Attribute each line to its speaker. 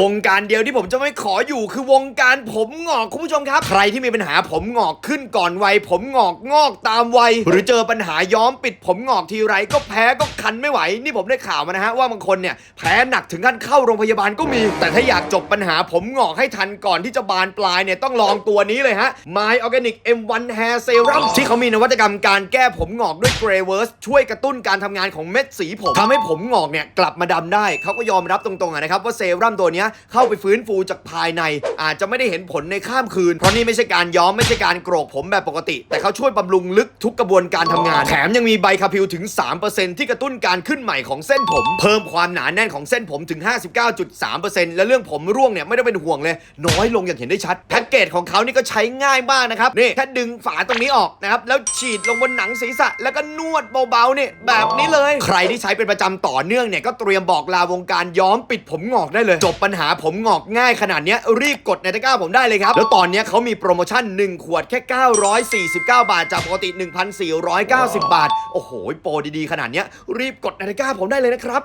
Speaker 1: วงการเดียวที่ผมจะไม่ขออยู่คือวงการผมงอกคุณผู้ชมครับ ใครที่มีปัญหาผมงอกขึ้นก่อนวัยผมงอกงอกตามวัยหรือเจอปัญหาย้อมปิดผมงอกทีไรก็แพ้ก็คันไม่ไหว นี่ผมได้ข่าวมานะฮะว่าบางคนเนี่ยแพ้หนักถึงขั้นเข้าโรงพยาบาลก็มี แต่ถ้าอยากจบปัญหาผมงอกให้ทันก่อนที่จะบานปลายเนี่ยต้องลองตัวนี้เลยฮะ My Organic M1 Hair Serum ที่เขามีนวัตกรรมการแก้ผมงอกด้วย Grey Verse ช่วยกระตุ้นการทำงานของเม็ดสีผมทำให้ผมงอกเนี่ยกลับมาดำได้เขาก็ยอมรับตรงๆนะครับว่าเซรั่มตัวเเข้าไปฟื้นฟูจากภายใน อาจจะไม่ได้เห็นผลในข้ามคืน เพราะนี่ไม่ใช่การย้อมไม่ใช่การโกรกผมแบบปกติ แต่เขาช่วยบำรุงลึกทุกกระบวนการทำงาน แถมยังมีไบคาพิวถึง 3%ที่กระตุ้นการขึ้นใหม่ของเส้นผม เพิ่มความหนาแน่นของเส้นผมถึง 59.3%และเรื่องผมร่วงเนี่ยไม่ต้เป็นห่วงเลย น้อยลงอย่างเห็นได้ชัดแพ็กเกจของเขานี่ก็ใช้ง่ายมากนะครับนี่แค่ดึงฝาตรงนี้ออกนะครับแล้วฉีดลงบนหนังศีรษะ แล้วก็นวดเบาๆเนี่ยแบบนี้เลย ใครที่ใช้เป็นประจำต่อเนื่องเนี่ยก็เตรียมบอกลาวงการย้อมปิดผมงอกได้เลย จบปัญหาผมงอกง่ายขนาดเนี้ยรีบกดในตะกร้าผมได้เลยครับ แล้วตอนเนี้ยเขามีโปรโมชั่น 1 ขวดแค่ 949 บาท จากปกติ 1,490 บาท โอ้โห โปรดีๆ ขนาดเนี้ยรีบกดในตะกร้าผมได้เลยนะครับ